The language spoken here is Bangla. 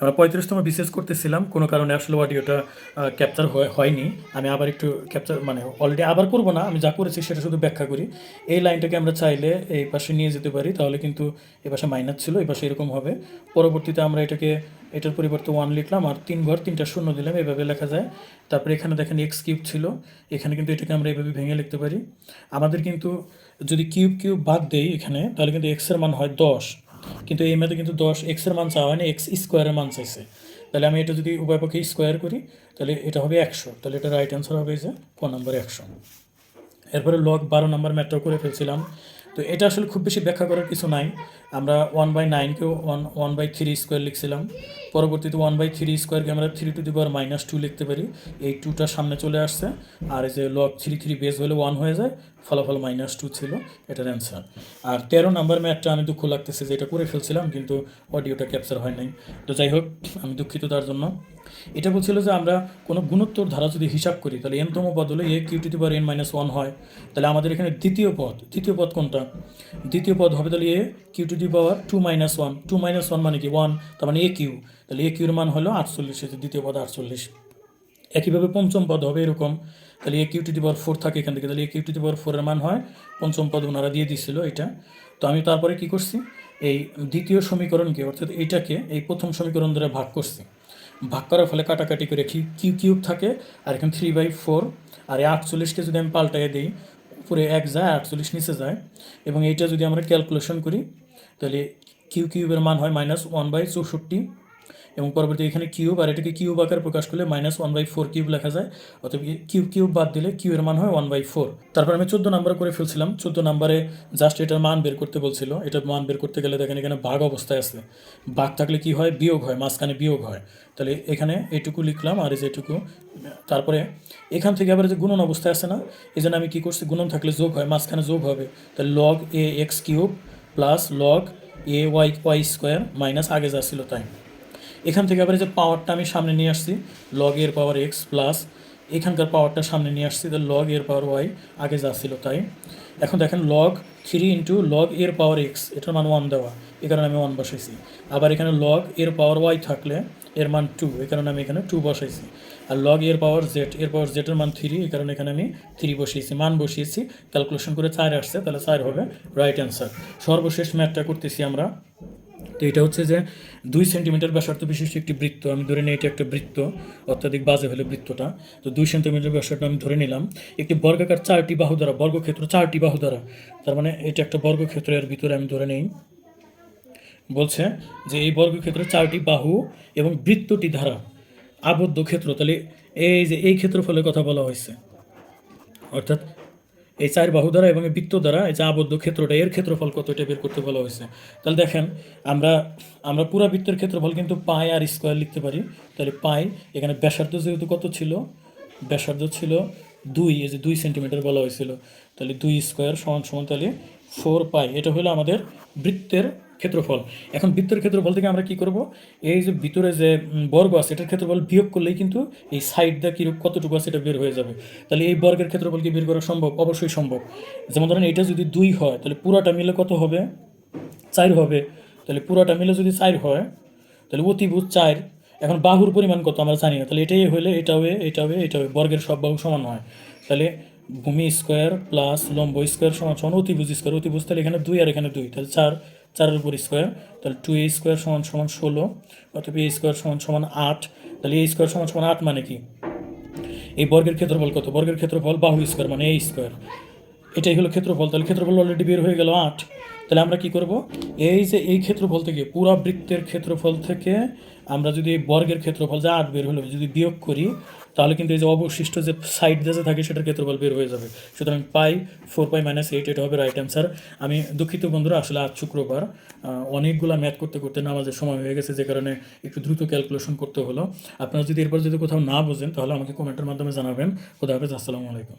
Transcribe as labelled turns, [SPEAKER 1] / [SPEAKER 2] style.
[SPEAKER 1] আমরা পঁয়ত্রিশতম বিশেষ করতেছিলাম, কোনো কারণে আসলে অডিওটা ক্যাপচার হয়নি। আমি আবার একটু ক্যাপচার মানে অলরেডি আবার করব না, আমি যা করেছি সেটা শুধু ব্যাখ্যা করি। এই লাইনটাকে আমরা চাইলে এই পাশে নিয়ে যেতে পারি, তাহলে কিন্তু এ পাশে মাইনাস ছিল এই পাশে এরকম হবে। পরবর্তীতে আমরা এটাকে, এটার পরিবর্তে ওয়ান লিখলাম, আর তিন ঘর, তিনটা শূন্য দিলাম, এভাবে লেখা যায়। তারপরে এখানে দেখেন এক্স কিউব ছিল, এখানে কিন্তু এটাকে আমরা এভাবে ভেঙে লিখতে পারি। আমাদের কিন্তু যদি কিউব কিউব বাদ দেই এখানে, তাহলে কিন্তু এক্সের মান হয় দশ। কিন্তু এই ম্যাথে কিন্তু দশ এক্সের মান চাওয়া হয়নি এক্স স্কোয়ারের মান চাইছে। তাহলে আমি এটা যদি উভয় পক্ষে স্কোয়ার করি, তাহলে এটা হবে একশো। তাহলে এটা রাইট অ্যান্সার হবে যে ক নম্বর একশো। এরপরে লক বারো নম্বর ম্যাটার করে ফেলছিলাম। তো এটা আসলে খুব বেশি ব্যাখ্যা করার কিছু নাই। আমরা one by নাইনকে one one by three square লিখছিলাম। পরবর্তীতে ওয়ান বাই থ্রি স্কোয়ারকে আমরা three to the power minus two লিখতে পারি। এই টুটা সামনে চলে আসছে। আর এই যে লগ থ্রি থ্রি বেস হলে ওয়ান হয়ে যায়, ফলাফল মাইনাস টু ছিল, এটার অ্যান্সার আর তেরো নাম্বার ম্যাথটা আমি দুঃখ লাগতেছে যে এটা করে ফেলছিলাম, কিন্তু অডিওটা ক্যাপচার হয় নাই। তো যাই হোক, আমি দুঃখিত তার জন্য। এটা বলছিল যে আমরা কোনো গুণোত্তর ধারা যদি হিসাব করি, তাহলে এনতম পদ হলে a q to the power n minus one হয়। তাহলে আমাদের এখানে দ্বিতীয় পদ দ্বিতীয় পদ কোনটা? দ্বিতীয় পদ হবে তাহলে a q to the power two minus one two minus one মানে কি? ওয়ান তার মানে এ কিউ তাহলে এ কিউর মান হলো আটচল্লিশ দ্বিতীয় পদ আটচল্লিশ। একইভাবে পঞ্চম পদ হবে এরকম। তাহলে a q to the power four থাকে এখান থেকে। তাহলে এ কিউ টু দি পাওয়ার ফোরের মান হয় পঞ্চম পদ ওনারা দিয়ে দিছিল এটা। তো আমি তারপরে কি করছি? এই দ্বিতীয় সমীকরণকে, অর্থাৎ এইটাকে এই প্রথম সমীকরণ দ্বারা ভাগ করছি। ভাগ করার ফলে কাটাকাটি করে কি কিউ কিউব থাকে আর এখানে থ্রি বাই ফোর আর এই আটচল্লিশকে যদি আমি পাল্টাই দিই, উপরে এক যায়, আটচল্লিশ নিচে যায়। এবং এইটা যদি আমরা ক্যালকুলেশন করি তাহলে কিউ কিউবের মান হয় মাইনাস ওয়ান বাই চৌষট্টি এবং পরবর্তী এখানে কিউব আর এটাকে কিউব আকারে প্রকাশ করলে minus one by four cube লেখা যায় অতএব কিউব কিউব বাদ দিলে কিউ এর মান হয় ওয়ান বাই ফোর তারপর আমি চোদ্দ নাম্বার করে ফেলছিলাম, চোদ্দ নাম্বারে জাস্ট এটার মান বের করতে বলছিল এটার মান বের করতে গেলে দেখেন এখানে ভাগ অবস্থায় আছে। ভাগ থাকলে কি হয়? বিয়োগ হয়, মাঝখানে বিয়োগ হয়। তাহলে এখানে এটুকু লিখলাম, আর এই যে এটুকু, তারপরে এখান থেকে আবার যে গুণন অবস্থায় আছে না এই জন্য আমি কী করছি? গুণন থাকলে যোগ হয়, মাঝখানে যোগ হবে। তাহলে log a x cube plus log a y y square minus আগে যা তাই। এখান থেকে আবার যে পাওয়ারটা আমি সামনে নিয়ে আসছি লগ এর পাওয়ার এক্স প্লাস এখানকার পাওয়ারটা সামনে নিয়ে আসছি তাহলে লগ এর পাওয়ার ওয়াই আগে যা ছিল তাই। এখন দেখেন লগ থ্রি ইন্টু লগ এর পাওয়ার এক্স এটার মান ওয়ান দেওয়া, এ কারণে আমি ওয়ান বসাইছি। আবার এখানে লগ এর পাওয়ার ওয়াই থাকলে এর মান টু এই কারণে আমি এখানে টু বসাইছি। আর লগ এর পাওয়ার জেড এর পাওয়ার জেডের মান থ্রি এই কারণে এখানে আমি থ্রি বসিয়েছি, মান বসিয়েছি। ক্যালকুলেশন করে চার আসছে, তাহলে চার হবে রাইট অ্যান্সার সর্বশেষ ম্যাথটা করতেছি আমরা। তো এটা হচ্ছে যে দুই সেন্টিমিটার ব্যাসার্ধ বিশিষ্ট একটি বৃত্ত, আমি ধরে নিই এটা একটা বৃত্ত, অত্যাধিক বাজে হলে বৃত্তটা। তো দুই সেন্টিমিটার ব্যাসার্ধ আমি ধরে নিলাম। একটি বর্গাকার চারটি বাহু দ্বারা, বর্গক্ষেত্র চারটি বাহু দ্বারা, তার মানে এটা একটা বর্গক্ষেত্রের ভিতরে আমি ধরে নেই। বলছে যে এই বর্গক্ষেত্রে চারটি বাহু এবং বৃত্তটি দ্বারা আবদ্ধ ক্ষেত্র, তাহলে এই যে এই ক্ষেত্রফলের কথা বলা হয়েছে, অর্থাৎ এই চার বাহু দ্বারা এবং এই বৃত্ত দ্বারা এই যে আবদ্ধ ক্ষেত্রটা, এর ক্ষেত্রফল কত এটা বের করতে বলা হয়েছে। তাহলে দেখেন, আমরা আমরা পুরো বৃত্তের ক্ষেত্রফল কিন্তু পাই আর স্কোয়ার লিখতে পারি। তাহলে পাই, এখানে ব্যাসার্ধ যেহেতু কত ছিল? ব্যাসার্ধ ছিল দুই, এই যে দুই সেন্টিমিটার বলা হয়েছিল। তাহলে দুই স্কোয়ার সমান সমান তাহলে ফোর পাই। এটা হলো আমাদের বৃত্তের ক্ষেত্রফল। এখন বৃত্তের ক্ষেত্রফল থেকে আমরা কি করব? এই যে ভিতরে যে বর্গ আছে, এটার ক্ষেত্রফল বিয়োগ করলেই কিন্তু এই সাইডটা কীরকম কতটুকু আছে এটা বের হয়ে যাবে। তাহলে এই বর্গের ক্ষেত্রফল কি বের করা সম্ভব? অবশ্যই সম্ভব। যেমন ধরেন এটা যদি দুই হয়, তাহলে পুরাটা মিলে কত হবে? চার হবে। তাহলে পুরাটা মিলে যদি চার হয়, তাহলে অতিভুজ চার। এখন বাহুর পরিমাণ কত আমরা জানি না। তাহলে এটাই হলে এটা হবে এটা হবে এটা হবে। বর্গের সব বাহু সমান হয়। তাহলে ভূমি স্কোয়ার প্লাস লম্ব স্কোয়ার সমান সমান অতিভুজ স্কোয়ার অতিভুজ তাহলে এখানে দুই আর এখানে দুই। তাহলে চার চারের উপর স্কোয়ার তাহলে টু এ স্কোয়ার সমান সমান ষোলো অথবা এ স্কোয়ার সমান সমান আট, তাহলে এ স্কোয়ার সমান সমান আট মানে কি? এই বর্গের ক্ষেত্রফল কত? বর্গের ক্ষেত্রফল বাহু স্কোয়ার মানে এ স্কোয়ার এটাই হলো ক্ষেত্রফল, তাহলে ক্ষেত্রফল অলরেডি বের হয়ে গেল আট। তাহলে আমরা কি করব? এই যে এই ক্ষেত্রফল থেকে, পুরা বৃত্তের ক্ষেত্রফল থেকে আমরা যদি বর্গের ক্ষেত্রফল যা আট বের হলো, যদি বিয়োগ করি, তাহলে কিন্তু এই যে অবশিষ্ট যে সাইড যে থাকে, সেটার ক্ষেত্রফল বের হয়ে যাবে। সুতরাং pi four pi minus eight এটা হবে রাইট অ্যান্সার আমি দুঃখিত বন্ধুরা, আসলে আজ শুক্রবার অনেকগুলা ম্যাথ করতে করতে না আমাদের সময় হয়ে গেছে, যে কারণে একটু দ্রুত ক্যালকুলেশন করতে হলো। আপনারা যদি এরপর যদি কোথাও না বোঝেন, তাহলে আমাকে কমেন্টের মাধ্যমে জানাবেন। খোদা হাফেজ, আসসালামু আলাইকুম।